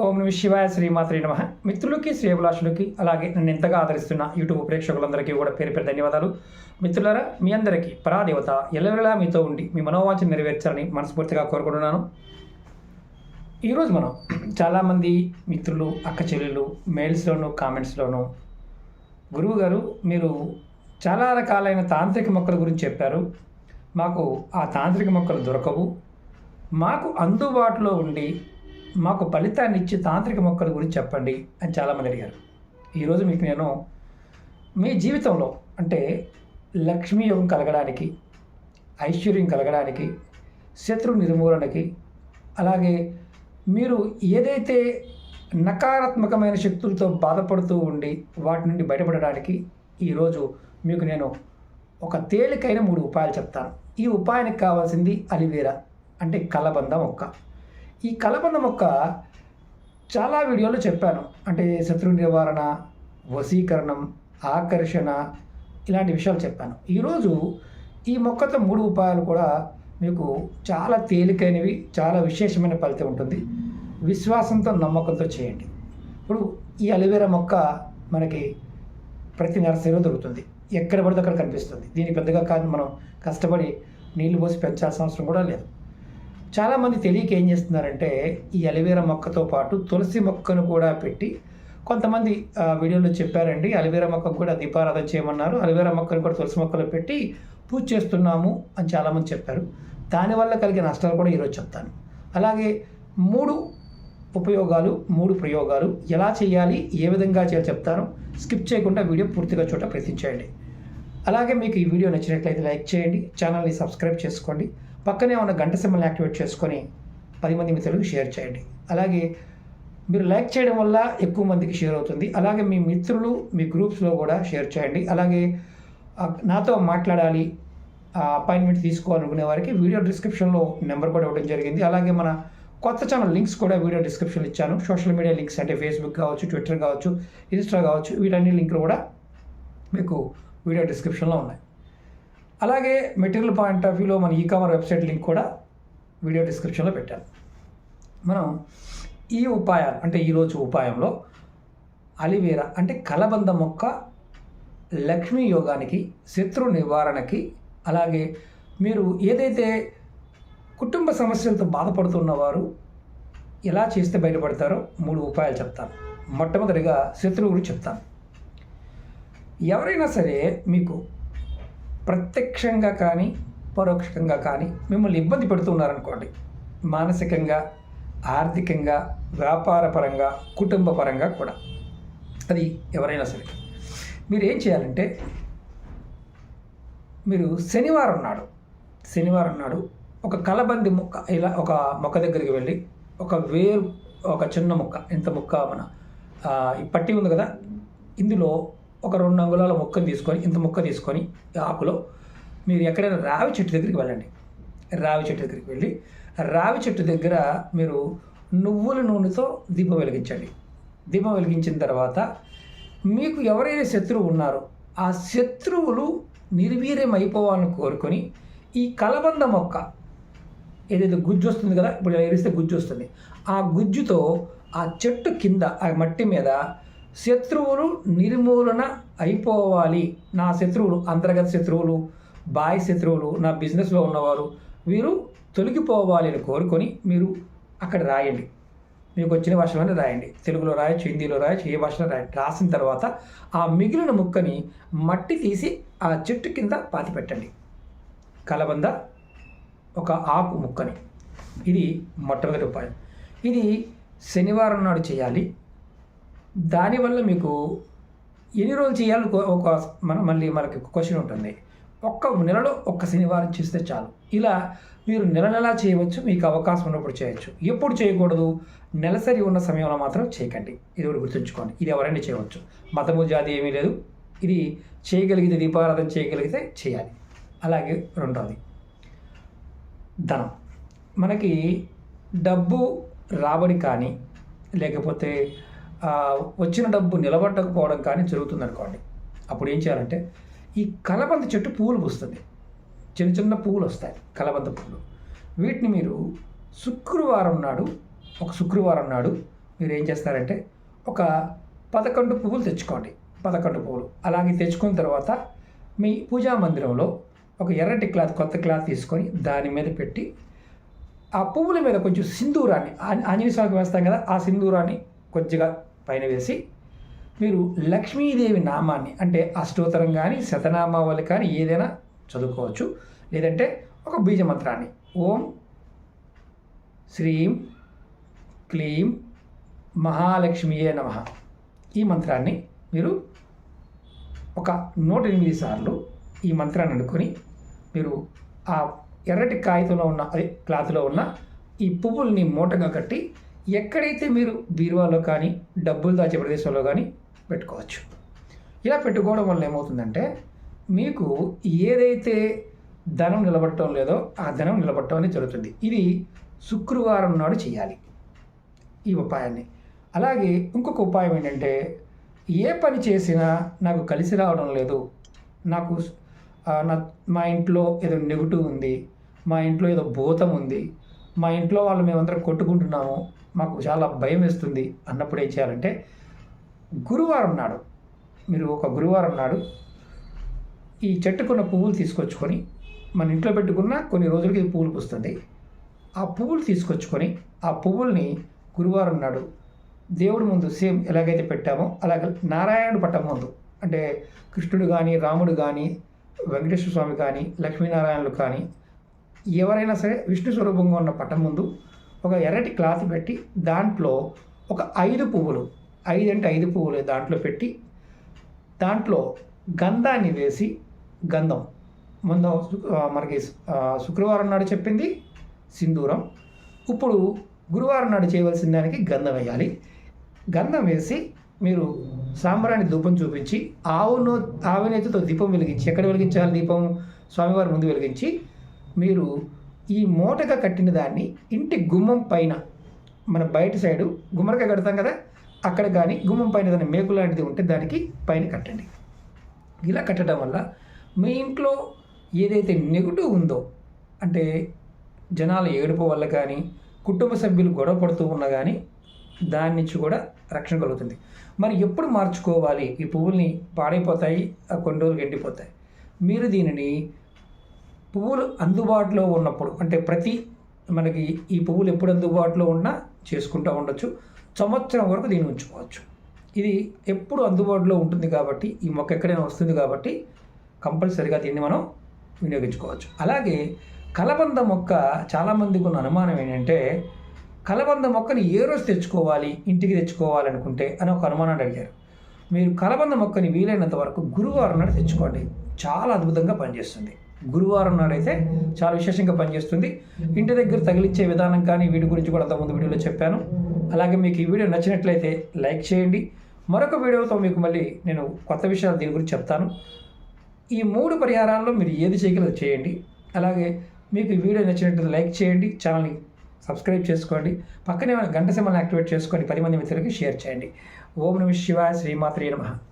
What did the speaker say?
ఓం నమ శివాయ శ్రీమాత్రి నమ. మిత్రులకి శ్రేభిలాషులకి అలాగే నన్ను ఎంతగా ఆదరిస్తున్న యూట్యూబ్ ప్రేక్షకులందరికీ కూడా పేరు పేరు ధన్యవాదాలు. మిత్రులారా మీ అందరికీ పరాదేవత ఎల్లవెలా మీతో ఉండి మీ మనోవాంఛను నెరవేర్చాలని మనస్ఫూర్తిగా కోరుకుంటున్నాను. ఈరోజు మనం చాలామంది మిత్రులు అక్క చెల్లెలు మెయిల్స్లోను కామెంట్స్లోను గురువు గారు మీరు చాలా రకాలైన తాంత్రిక మొక్కల గురించి చెప్పారు. మాకు ఆ తాంత్రిక మొక్కలు దొరకవు. మాకు అందుబాటులో ఉండి మాకు ఫలితాన్ని ఇచ్చే తాంత్రిక మొక్కల గురించి చెప్పండి అని చాలామంది అడిగారు. ఈరోజు మీకు నేను మీ జీవితంలో అంటే లక్ష్మీ యోగం కలగడానికి ఐశ్వర్యం కలగడానికి శత్రు నిర్మూలనకి అలాగే మీరు ఏదైతే నకారాత్మకమైన శక్తులతో బాధపడుతూ ఉండి వాటి నుండి బయటపడడానికి ఈరోజు మీకు నేను ఒక తేలికైన మూడు ఉపాయాలు చెప్తాను. ఈ ఉపాయానికి కావాల్సింది అలివేరా అంటే కలబంద మొక్క. ఈ కలబంద మొక్క చాలా వీడియోలు చెప్పాను. అంటే శత్రు నివారణ వశీకరణం ఆకర్షణ ఇలాంటి విషయాలు చెప్పాను. ఈరోజు ఈ మొక్కతో మూడు ఉపాయాలు కూడా మీకు చాలా తేలికైనవి చాలా విశేషమైన ఫలితం ఉంటుంది. విశ్వాసంతో నమ్మకంతో చేయండి. ఇప్పుడు ఈ అలివేరా మొక్క మనకి ప్రతి నర్సరీలో దొరుకుతుంది. ఎక్కడ పడితే అక్కడ కనిపిస్తుంది. దీనికి పెద్దగా కాదు మనం కష్టపడి నీళ్ళు పోసి పెంచాల్సిన అవసరం కూడా లేదు. చాలామంది తెలియక ఏం చేస్తున్నారంటే ఈ అలివేరా మొక్కతో పాటు తులసి మొక్కను కూడా పెట్టి కొంతమంది వీడియోలో చెప్పారండి అలివేరా మొక్కకు కూడా దీపారాధన చేయమన్నారు అలివేరా మొక్కను కూడా తులసి మొక్కలు పెట్టి పూజ చేస్తున్నాము అని చాలామంది చెప్పారు. దానివల్ల కలిగే నష్టాలు కూడా ఈరోజు చెప్తాను. అలాగే మూడు ఉపయోగాలు మూడు ప్రయోగాలు ఎలా చేయాలి ఏ విధంగా చేయాలి చెప్తాను. స్కిప్ చేయకుండా వీడియో పూర్తిగా చూడ ప్రయత్నించండి అలాగే మీకు ఈ వీడియో నచ్చినట్లయితే లైక్ చేయండి ఛానల్ని సబ్స్క్రైబ్ చేసుకోండి. పక్కనే ఉన్న గంట సింబల్ని యాక్టివేట్ చేసుకొని పది మంది మిత్రులకు షేర్ చేయండి. అలాగే మీరు లైక్ చేయడం వల్ల ఎక్కువ మందికి షేర్ అవుతుంది. అలాగే మీ మిత్రులు మీ గ్రూప్స్లో కూడా షేర్ చేయండి. అలాగే నాతో మాట్లాడాలి అపాయింట్మెంట్ తీసుకోవాలనుకునే వారికి వీడియో డిస్క్రిప్షన్లో నెంబర్ కూడా ఇవ్వడం జరిగింది. అలాగే మన కొత్త ఛానల్ లింక్స్ కూడా వీడియో డిస్క్రిప్షన్లో ఇచ్చాను. సోషల్ మీడియా లింక్స్ అంటే ఫేస్బుక్ కావచ్చు ట్విట్టర్ కావచ్చు ఇన్స్టా కావచ్చు వీటన్ని లింక్లు కూడా మీకు వీడియో డిస్క్రిప్షన్లో ఉన్నాయి. అలాగే మెటీరియల్ పాయింట్ ఆఫ్ వ్యూలో మన ఈ కామర్ వెబ్సైట్ లింక్ కూడా వీడియో డిస్క్రిప్షన్లో పెట్టాను. మనం ఈ ఉపాయాలు అంటే ఈరోజు ఉపాయంలో అలివేరా అంటే కలబంద మొక్క లక్ష్మీ యోగానికి శత్రు నివారణకి అలాగే మీరు ఏదైతే కుటుంబ సమస్యలతో బాధపడుతున్న వారు ఎలా చేస్తే బయటపడతారో మూడు ఉపాయాలు చెప్తాను. మొట్టమొదటిగా శత్రువు గురించి చెప్తాను. ఎవరైనా సరే మీకు ప్రత్యక్షంగా కానీ పరోక్షంగా కానీ మిమ్మల్ని ఇబ్బంది పెడుతున్నారనుకోండి. మానసికంగా ఆర్థికంగా వ్యాపారపరంగా కుటుంబ పరంగా కూడా. అది ఎవరైనా సరే. మీరు ఏం చేయాలంటే మీరు శనివారం నాడు శనివారం నాడు ఒక కలబంది ముక్క ఇలా ఒక మొక్క దగ్గరికి వెళ్ళి ఒక వేరు ఒక చిన్న ముక్క ఇంత ముక్క మన ఈ పట్టి ఉంది కదా ఇందులో ఒక రెండు అంగుళాల మొక్కను తీసుకొని ఇంత మొక్క తీసుకొని ఆకులో మీరు ఎక్కడైనా రావి చెట్టు దగ్గరికి వెళ్ళండి. రావి చెట్టు దగ్గరికి వెళ్ళి రావి చెట్టు దగ్గర మీరు నువ్వుల నూనెతో దీపం వెలిగించండి. దీపం వెలిగించిన తర్వాత మీకు ఎవరైతే శత్రువు ఉన్నారో ఆ శత్రువులు నిర్వీర్యం అయిపోవాలని కోరుకొని ఈ కలబంద మొక్క ఏదైతే గుజ్జు వస్తుంది కదా ఇప్పుడు ఇలా ఎరిస్తే గుజ్జు వస్తుంది. ఆ గుజ్జుతో ఆ చెట్టు కింద ఆ మట్టి మీద శత్రువులు నిర్మూలన అయిపోవాలి. నా శత్రువులు అంతర్గత శత్రువులు బాయ్ శత్రువులు నా బిజినెస్లో ఉన్నవారు వీరు తొలగిపోవాలి అని కోరుకొని మీరు అక్కడ రాయండి. మీకు వచ్చిన భాషలోనే రాయండి. తెలుగులో రాయొచ్చు హిందీలో రాయొచ్చు ఏ భాషలో రాయండి రాసిన తర్వాత ఆ మిగిలిన ముక్కని మట్టి తీసి ఆ చెట్టు కింద పాతి పెట్టండి. కలబంద ఒక ఆకు ముక్కని. ఇది మొట్టమొదటి ఉపాయం. ఇది శనివారం నాడు చేయాలి. దానివల్ల మీకు ఎన్ని రోజులు చేయాలి ఒక- మన మళ్ళీ మనకి క్వశ్చన్ ఉంటుంది. ఒక్క నెలలో ఒక్క శనివారం చేస్తే చాలు. ఇలా మీరు నెల నెలా చేయవచ్చు మీకు అవకాశం ఉన్నప్పుడు చేయొచ్చు. ఎప్పుడు చేయకూడదు? నెలసరి ఉన్న సమయంలో మాత్రం చేయకండి. ఇది ఒకటి గుర్తుంచుకోండి. ఇది ఎవరైనా చేయవచ్చు. మతము జాతి ఏమీ లేదు. ఇది చేయగలిగితే దీపారాధన చేయగలిగితే చేయాలి. అలాగే రెండవది ధనం. మనకి డబ్బు రాబడి కానీ లేకపోతే వచ్చిన డబ్బు నిలబడకపోవడం కానీ జరుగుతుంది అనుకోండి అప్పుడు ఏం చేయాలంటే ఈ కలబంద చెట్టు పువ్వులు పూస్తుంది. చిన్న చిన్న పువ్వులు వస్తాయి కలబంద పువ్వులు. వీటిని మీరు శుక్రవారం నాడు ఒక శుక్రవారం నాడు మీరు ఏం చేస్తారంటే ఒక పదకొండు పువ్వులు తెచ్చుకోండి. పదకొండు పువ్వులు. అలాగే తెచ్చుకున్న తర్వాత మీ పూజా మందిరంలో ఒక ఎర్రటి క్లాత్ కొత్త క్లాత్ తీసుకొని దాని మీద పెట్టి ఆ పువ్వుల మీద కొంచెం సింధూరాన్ని ఆంజనేయ స్వామికి వేస్తాం కదా ఆ సింధూరాన్ని కొద్దిగా పైన వేసి మీరు లక్ష్మీదేవి నామాన్ని అంటే అష్టోత్తరం కానీ శతనామావళి కానీ ఏదైనా చదువుకోవచ్చు. లేదంటే ఒక బీజమంత్రాన్ని. ఓం శ్రీం క్లీం మహాలక్ష్మియే నమ. ఈ మంత్రాన్ని మీరు ఒక నూట ఎనిమిది సార్లు ఈ మంత్రాన్ని అనుకొని మీరు ఆ ఎర్రటి కాగితంలో ఉన్న అదే క్లాత్లో ఉన్న ఈ పువ్వుల్ని మూటగా కట్టి ఎక్కడైతే మీరు బీరువాలో కానీ డబ్బులు దాచే ప్రదేశంలో కానీ పెట్టుకోవచ్చు. ఇలా పెట్టుకోవడం వల్ల ఏమవుతుందంటే మీకు ఏదైతే ధనం నిలబడటం లేదో ఆ ధనం నిలబడటం అనేది జరుగుతుంది. ఇది శుక్రవారం నాడు చేయాలి ఈ ఉపాయాన్ని. అలాగే ఇంకొక ఉపాయం ఏంటంటే ఏ పని చేసినా నాకు కలిసి రావడం లేదు నాకు నా మా ఇంట్లో ఏదో నెగిటివ్ ఉంది మా ఇంట్లో ఏదో భూతం ఉంది మా ఇంట్లో వాళ్ళు మేమందరం కొట్టుకుంటున్నాము మాకు చాలా భయం వేస్తుంది అన్నప్పుడు ఏం చేయాలంటే గురువారం నాడు మీరు ఒక గురువారం నాడు ఈ చెట్టుకున్న పువ్వులు తీసుకొచ్చుకొని మన ఇంట్లో పెట్టుకున్న కొన్ని రోజులకి పువ్వులు పూస్తుంది. ఆ పువ్వులు తీసుకొచ్చుకొని ఆ పువ్వుల్ని గురువారం నాడు దేవుడి ముందు సేమ్ ఎలాగైతే పెట్టామో అలాగే నారాయణుడు పట్టం ముందు అంటే కృష్ణుడు కానీ రాముడు కానీ వెంకటేశ్వర స్వామి కానీ లక్ష్మీనారాయణులు కానీ ఎవరైనా సరే విష్ణు స్వరూపంగా ఉన్న పట్టం ముందు ఒక ఎర్రటి క్లాత్ పెట్టి దాంట్లో ఒక ఐదు పువ్వులు ఐదు అంటే ఐదు పువ్వులు దాంట్లో పెట్టి దాంట్లో గంధాన్ని వేసి గంధం. ముందు మనకి శుక్రవారం నాడు చెప్పింది సింధూరం. ఇప్పుడు గురువారం నాడు చేయవలసిన దానికి గంధం వేయాలి. గంధం వేసి మీరు సాంబ్రాన్ని ధూపం చూపించి ఆవును ఆవునేతితో దీపం వెలిగించి ఎక్కడ వెలిగించాలి దీపం? స్వామివారి ముందు వెలిగించి మీరు ఈ మూటగా కట్టిన దాన్ని ఇంటి గుమ్మం పైన మన బయట సైడు గుమ్మడికాయ కడతాం కదా అక్కడ కానీ గుమ్మం పైన ఏదైనా మేకు లాంటిది ఉంటే దానికి పైన కట్టండి. ఇలా కట్టడం వల్ల మీ ఇంట్లో ఏదైతే నెగిటివ్ ఉందో అంటే జనాల ఏడుపు వల్ల కానీ కుటుంబ సభ్యులు గొడవ పడుతూ ఉన్నా కానీ దాని నుంచి కూడా రక్షణ కలుగుతుంది. మరి ఎప్పుడు మార్చుకోవాలి? ఈ పువ్వుల్ని పాడైపోతాయి ఆ కొన్ని రోజులు ఎండిపోతాయి. మీరు దీనిని పువ్వులు అందుబాటులో ఉన్నప్పుడు అంటే ప్రతి మనకి ఈ పువ్వులు ఎప్పుడు అందుబాటులో ఉన్నా చేసుకుంటూ ఉండొచ్చు. సంవత్సరం వరకు దీన్ని ఉంచుకోవచ్చు. ఇది ఎప్పుడు అందుబాటులో ఉంటుంది కాబట్టి ఈ మొక్క ఎక్కడైనా వస్తుంది కాబట్టి కంపల్సరిగా దీన్ని మనం వినియోగించుకోవచ్చు. అలాగే కలబంద మొక్క చాలామందికి ఉన్న అనుమానం ఏంటంటే కలబంద మొక్కని ఏ రోజు తెచ్చుకోవాలి ఇంటికి తెచ్చుకోవాలనుకుంటే అని ఒక అనుమానాన్ని అడిగారు. మీరు కలబంద మొక్కని వీలైనంత వరకు గురువారం నాడు తెచ్చుకోండి. చాలా అద్భుతంగా పనిచేస్తుంది. గురువారం నాడైతే చాలా విశేషంగా పనిచేస్తుంది. ఇంటి దగ్గర తగిలించే విధానం కానీ వీటి గురించి కూడా అంతకుముందు వీడియోలో చెప్పాను. అలాగే మీకు ఈ వీడియో నచ్చినట్లయితే లైక్ చేయండి. మరొక వీడియోతో మీకు మళ్ళీ నేను కొత్త విషయాలు దీని గురించి చెప్తాను. ఈ మూడు పరిహారాల్లో మీరు ఏది చేయగలదో చేయండి. అలాగే మీకు ఈ వీడియో నచ్చినట్లయితే లైక్ చేయండి. ఛానల్ని సబ్స్క్రైబ్ చేసుకోండి. పక్కనే గంట సింబల్ని యాక్టివేట్ చేసుకొని పది మంది మిత్రులకి షేర్ చేయండి. ఓం నమ శివాయ శ్రీమాత్రి నమః.